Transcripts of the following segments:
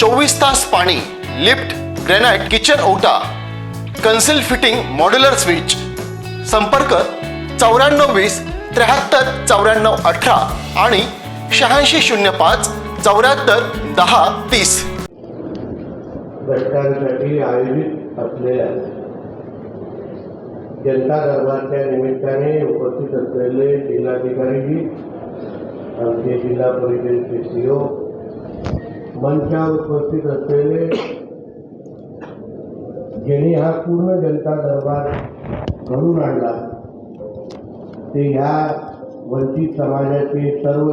चोवीस तास पाणी लिफ्ट ग्रेनाइट किचन ओटा कन्सिल फिटिंग मॉड्युलर स्विच. संपर्क चौऱ्याण्णव वीस त्र्याहत्तर चौऱ्याण्णव अठरा आणि शहाऐंशी शून्य पाच चौऱ्याहत्तर दहा तीस. घटकांसाठी आयोजित असलेल्या जनता दरबारच्या निमित्ताने उपस्थित असलेले जिल्हाधिकारीजी आमचे जिल्हा परिषदेचे सीओ मंचावर उपस्थित असलेले ज्यांनी हा पूर्ण जनता दरबार घडून आणला ते ह्या वंचित समाजाचे सर्व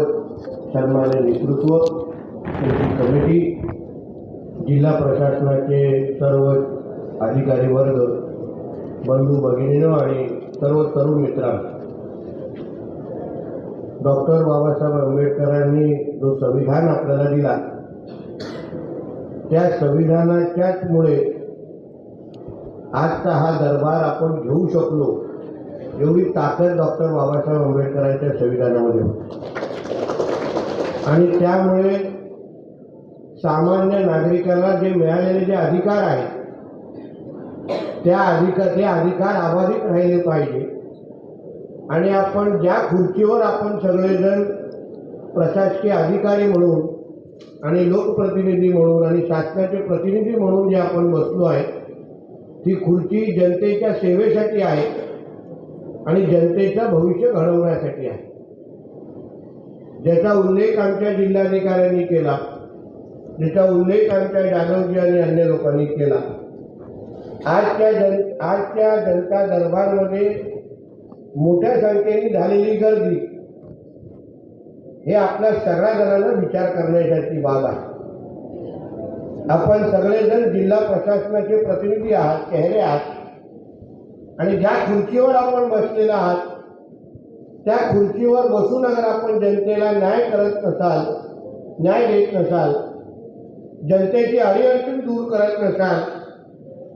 सन्मान्य नेतृत्व त्यांची कमिटी जिल्हा प्रशासनाचे सर्व अधिकारी वर्ग बंधू भगिनीनं आणि सर्व तरुण मित्रांनो डॉक्टर बाबासाहेब आंबेडकरांनी जो संविधान आपल्याला दिला त्या संविधानाच्याच मुळे आजचा हा दरबार आपण घेऊ शकलो एवढी ताकद डॉक्टर बाबासाहेब आंबेडकरांच्या संविधानामध्ये होती. आणि त्यामुळे सामान्य नागरिकाला जे मिळालेले जे अधिकार आहेत त्या अधिकार ते अधिकार अबाधित राहिले पाहिजे. आणि आपण ज्या खुर्चीवर आपण सगळेजण प्रशासकीय अधिकारी म्हणून आणि लोकप्रतिनिधी म्हणून आणि शासनाचे प्रतिनिधी म्हणून जे आपण बसलो आहे ती खुर्ची जनतेच्या सेवेसाठी आहे आणि जनतेचं भविष्य घडवण्यासाठी आहे. ज्याचा उल्लेख आमच्या जिल्हाधिकाऱ्यांनी केला ज्याचा उल्लेख आमच्या जाधवजी आणि अन्य लोकांनी केला आजच्या जन आजच्या जनता दरबारमध्ये मोठ्या संख्येने झालेली गर्दी हे आपल्या सगळ्या जणांना विचार करण्यासाठी बाब आहे. आपण सगळेजण जिल्हा प्रशासनाचे प्रतिनिधी आहात चेहरे आहात. आणि ज्या खुर्चीवर आपण बसलेला आहात त्या खुर्चीवर बसून अगर आपण जनतेला न्याय करत नसाल न्याय देत नसाल जनतेची अडीअडचण दूर करत नसाल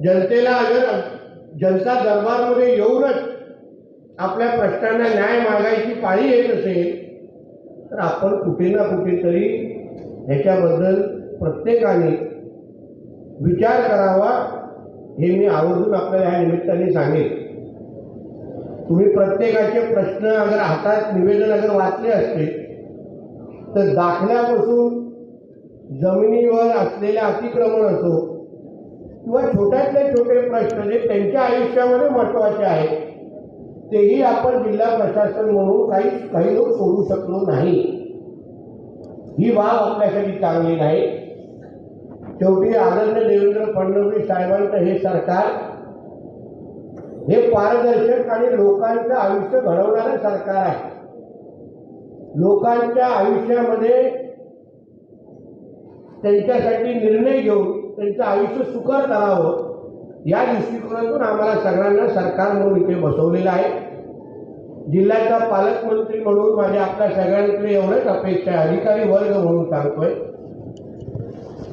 जनतेला अगर जनता दरबारमध्ये येऊनच आपल्या प्रश्नांना न्याय मागायची पाळी येत असेल तर आपण कुठे ना कुठेतरी ह्याच्याबद्दल प्रत्येकाने विचार करावा हे मी आवर्जून आपल्याला ह्या निमित्ताने सांगेन. तुम्ही प्रत्येकाचे प्रश्न अगर हातात निवेदन अगर वाचले असते तर दाखल्यापासून जमिनीवर असलेले अतिक्रमण असो किंवा छोट्यातले छोटे प्रश्न जे त्यांच्या आयुष्यामध्ये महत्त्वाचे आहेत तेही आपण जिल्हा प्रशासन म्हणून काही काही लोक सोडू शकलो नाही. ही बाब आपल्यासाठी चांगली नाही. शेवटी आनंद देवेंद्र फडणवीस साहेबांचं हे सरकार हे पारदर्शक आणि लोकांचं आयुष्य घडवणारं सरकार आहे. लोकांच्या आयुष्यामध्ये त्यांच्यासाठी निर्णय घेऊन त्यांचं आयुष्य सुकर करावं या दृष्टिकोनातून आम्हाला सगळ्यांना सरकार म्हणून इथे बसवलेलं आहे. जिल्ह्याचा पालकमंत्री म्हणून माझ्या आपल्या सगळ्यांकडे एवढंच अपेक्षा आहे. अधिकारी वर्ग म्हणून सांगतोय.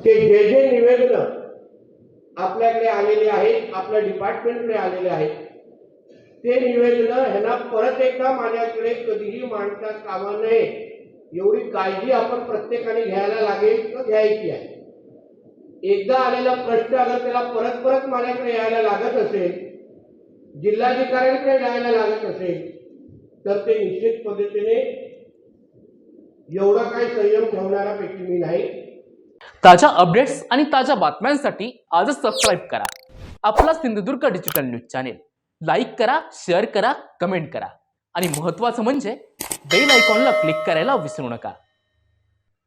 ते जे जे निवेदनं आपल्याकडे आलेले आहेत आपल्या डिपार्टमेंटकडे आलेले आहेत ते निवेदनं ह्यांना परत एकदा माझ्याकडे कधीही मांडता कामा नये. एवढी काळजी आपण प्रत्येकाने घ्यायला लागेल तर घ्यायची आहे. एकदा आलेला प्रश्न अगर त्याला परत परत माझ्याकडे यायला लागत असेल जिल्हाधिकाऱ्यांकडे यायला लागत असेल तर ते निश्चित पद्धतीने एवढा काही संयम ठेवणाऱ्यापैकी मी नाही. ताज्या अपडेट्स आणि ताज्या बातम्यांसाठी आजच सबस्क्राईब करा. आपला Sindhudurg digital news channel like करा शेअर करा कमेंट करा. आणि महत्त्वाचं म्हणजे बेल आयकॉनला क्लिक करायला विसरू नका.